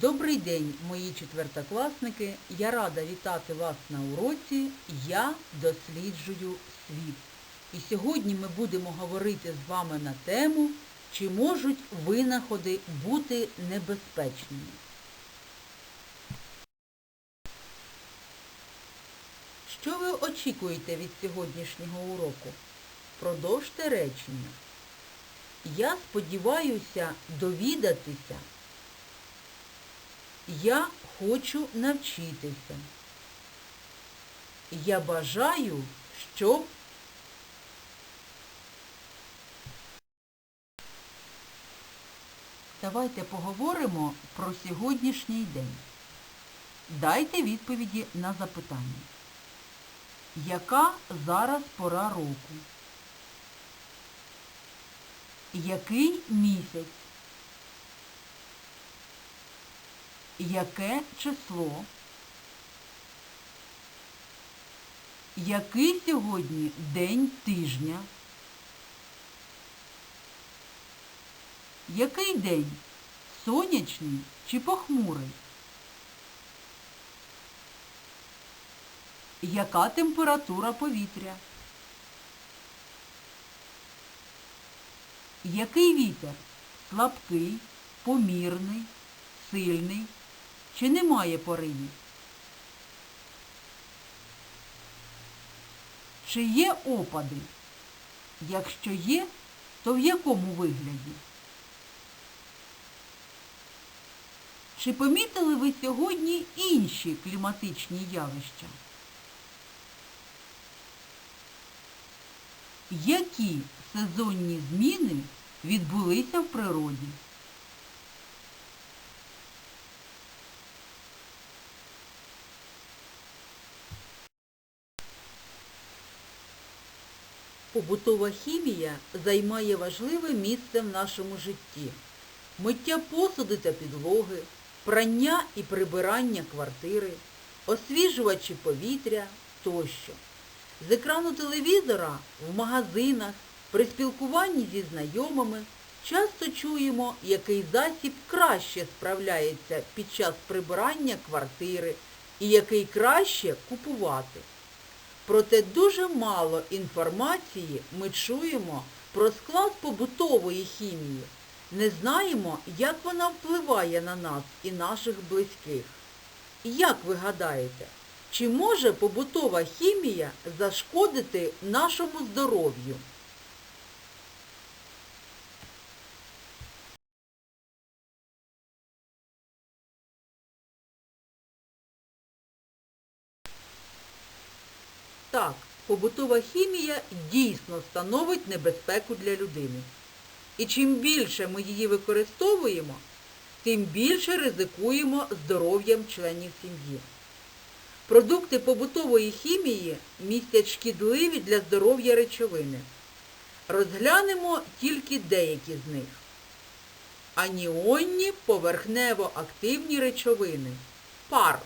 Добрий день, мої четвертокласники. Я рада вітати вас на уроці Я досліджую світ. І сьогодні ми будемо говорити з вами на тему, чи можуть винаходи бути небезпечними. Що ви очікуєте від сьогоднішнього уроку? Продовжте речення. Я сподіваюся довідатися. Я хочу навчитися. Я бажаю, щоб Давайте поговоримо про сьогоднішній день. Дайте відповіді на запитання. Яка зараз пора року? Який місяць? Яке число? Який сьогодні день тижня? Який день? Сонячний чи похмурий? Яка температура повітря? Який вітер? Слабкий, помірний, сильний чи немає поривів? Чи є опади? Якщо є, то в якому вигляді? Чи помітили ви сьогодні інші кліматичні явища? Які сезонні зміни відбулися в природі? Побутова хімія займає важливе місце в нашому житті. Миття посуду та підлоги, прання і прибирання квартири, освіжувачі повітря тощо. З екрану телевізора, в магазинах, при спілкуванні зі знайомими часто чуємо, який засіб краще справляється під час прибирання квартири і який краще купувати. Проте дуже мало інформації ми чуємо про склад побутової хімії. Не знаємо, як вона впливає на нас і наших близьких. Як ви гадаєте, чи може побутова хімія зашкодити нашому здоров'ю? Так, побутова хімія дійсно становить небезпеку для людини. І чим більше ми її використовуємо, тим більше ризикуємо здоров'ям членів сім'ї. Продукти побутової хімії містять шкідливі для здоров'я речовини. Розглянемо тільки деякі з них. Аніонні поверхнево-активні речовини. Пар.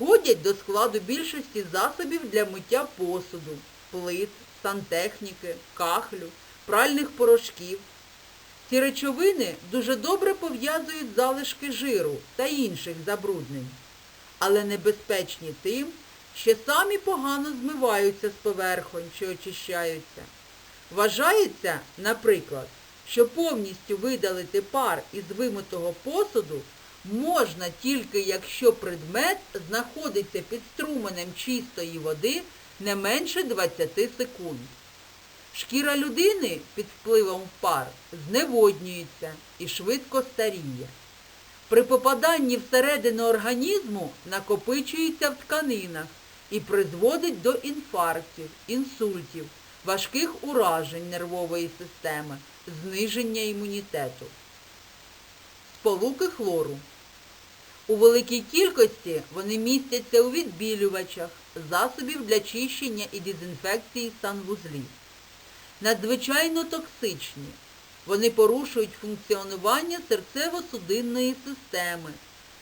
Входять до складу більшості засобів для миття посуду, плит, сантехніки, кахлю, пральних порошків. Ці речовини дуже добре пов'язують залишки жиру та інших забруднень, але небезпечні тим, що самі погано змиваються з поверхонь, що очищаються. Вважається, наприклад, що повністю видалити пар із вимитого посуду можна тільки якщо предмет знаходиться під струменем чистої води не менше 20 секунд. Шкіра людини під впливом пар зневоднюється і швидко старіє. При попаданні всередину організму накопичується в тканинах і призводить до інфарктів, інсультів, важких уражень нервової системи, зниження імунітету. Сполуки хлору. У великій кількості вони містяться у відбілювачах, засобів для чищення і дезінфекції санвузлів. Надзвичайно токсичні. Вони порушують функціонування серцево-судинної системи,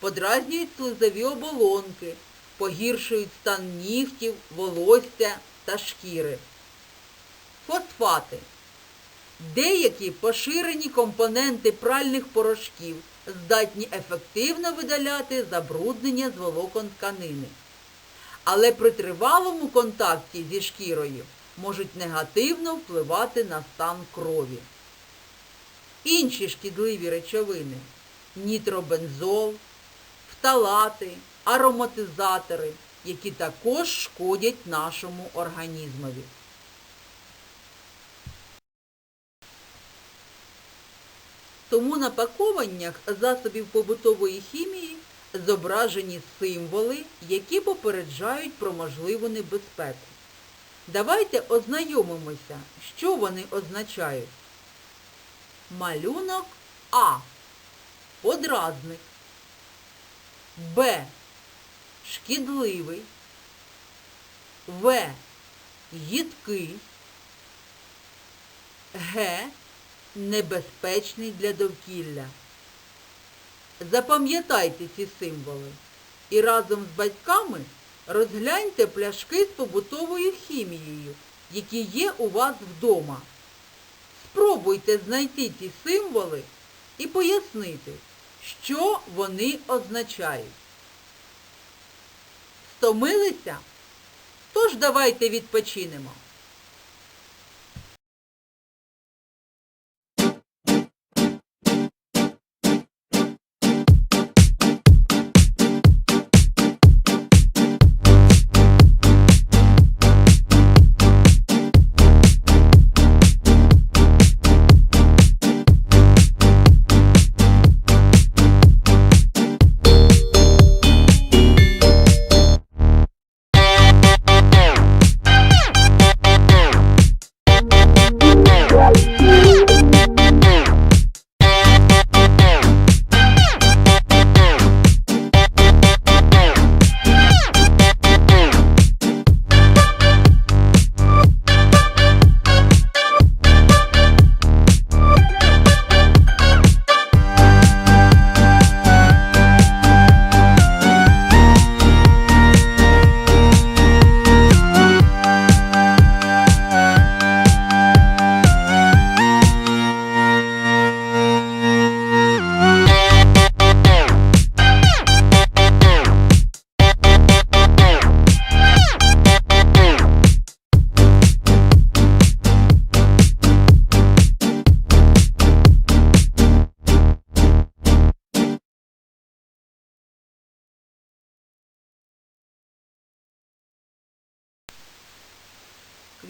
подразнюють слизові оболонки, погіршують стан нігтів, волосся та шкіри. Фосфати Деякі поширені компоненти пральних порошків здатні ефективно видаляти забруднення з волокон тканини. Але при тривалому контакті зі шкірою можуть негативно впливати на стан крові. Інші шкідливі речовини нітробензол, фталати, ароматизатори, які також шкодять нашому організмові. Тому на пакуваннях засобів побутової хімії зображені символи, які попереджають про можливу небезпеку. Давайте ознайомимося, що вони означають. Малюнок А. Подразник. Б. Шкідливий. В. Їдкий. Г. Небезпечний для довкілля. Запам'ятайте ці символи і разом з батьками розгляньте пляшки з побутовою хімією, які є у вас вдома. Спробуйте знайти ці символи і пояснити, що вони означають. Стомилися? Тож давайте відпочинемо. Bye.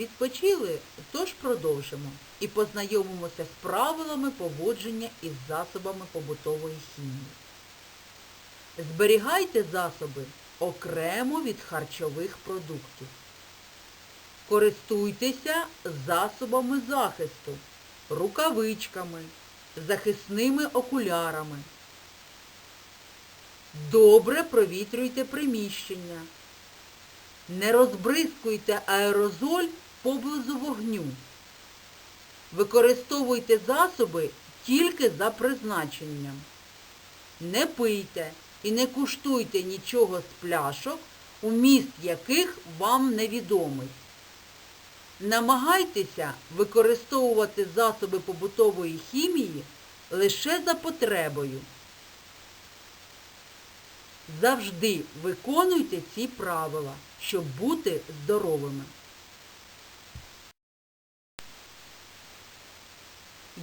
Відпочили, тож продовжимо і познайомимося з правилами поводження із засобами побутової хімії. Зберігайте засоби окремо від харчових продуктів. Користуйтеся засобами захисту, рукавичками, захисними окулярами. Добре провітрюйте приміщення. Не розбризкуйте аерозоль поблизу вогню. Використовуйте засоби тільки за призначенням. Не пийте і не куштуйте нічого з пляшок, уміст яких вам невідомий. Намагайтеся використовувати засоби побутової хімії лише за потребою. Завжди виконуйте ці правила, щоб бути здоровими.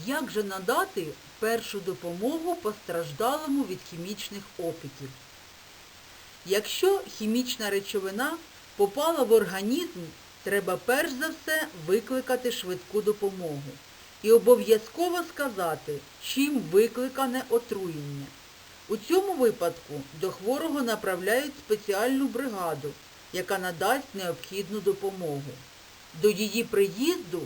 Як же надати першу допомогу постраждалому від хімічних опіків? Якщо хімічна речовина попала в організм, треба перш за все викликати швидку допомогу і обов'язково сказати, чим викликане отруєння. У цьому випадку до хворого направляють спеціальну бригаду, яка надасть необхідну допомогу. До її приїзду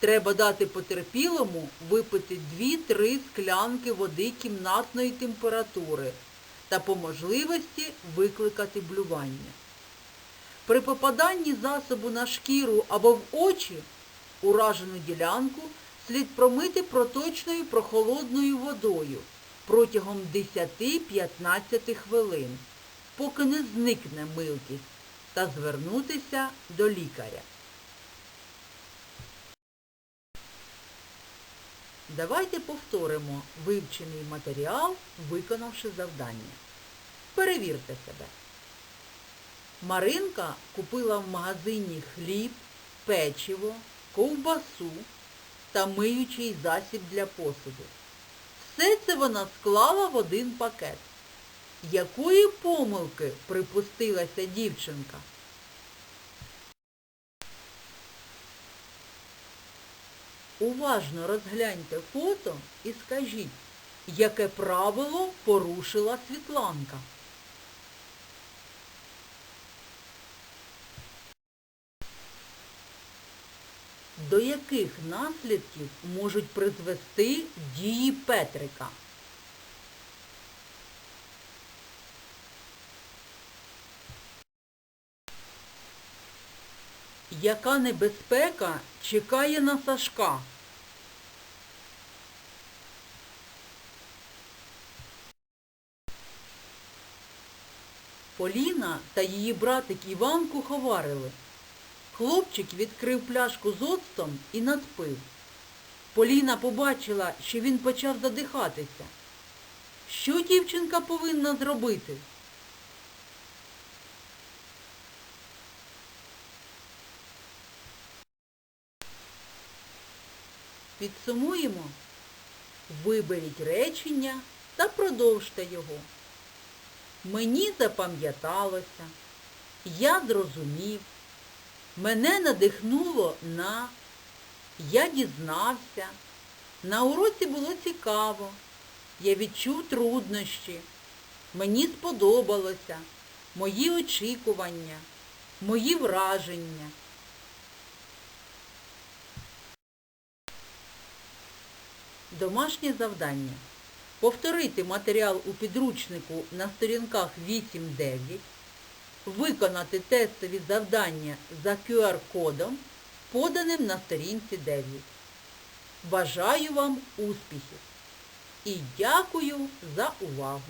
треба дати потерпілому випити 2-3 склянки води кімнатної температури та по можливості викликати блювання. При попаданні засобу на шкіру або в очі уражену ділянку слід промити проточною прохолодною водою протягом 10-15 хвилин, поки не зникне милкість, та звернутися до лікаря. Давайте повторимо вивчений матеріал, виконавши завдання. Перевірте себе. Маринка купила в магазині хліб, печиво, ковбасу та миючий засіб для посуду. Все це вона склала в один пакет. Якої помилки припустилася дівчинка? Уважно розгляньте фото і скажіть, яке правило порушила Світланка. До яких наслідків можуть призвести дії Петрика? Яка небезпека чекає на Сашка? Поліна та її братик Іван куховарили. Хлопчик відкрив пляшку з оцтом і надпив. Поліна побачила, що він почав задихатися. Що дівчинка повинна зробити? Підсумуємо. Виберіть речення та продовжте його. Мені запам'яталося, я зрозумів, мене надихнуло на, я дізнався, на уроці було цікаво, я відчув труднощі, мені сподобалося, мої очікування, мої враження. Домашнє завдання. Повторити матеріал у підручнику на сторінках 8-9, виконати тестові завдання за QR-кодом, поданим на сторінці 9. Бажаю вам успіхів і дякую за увагу!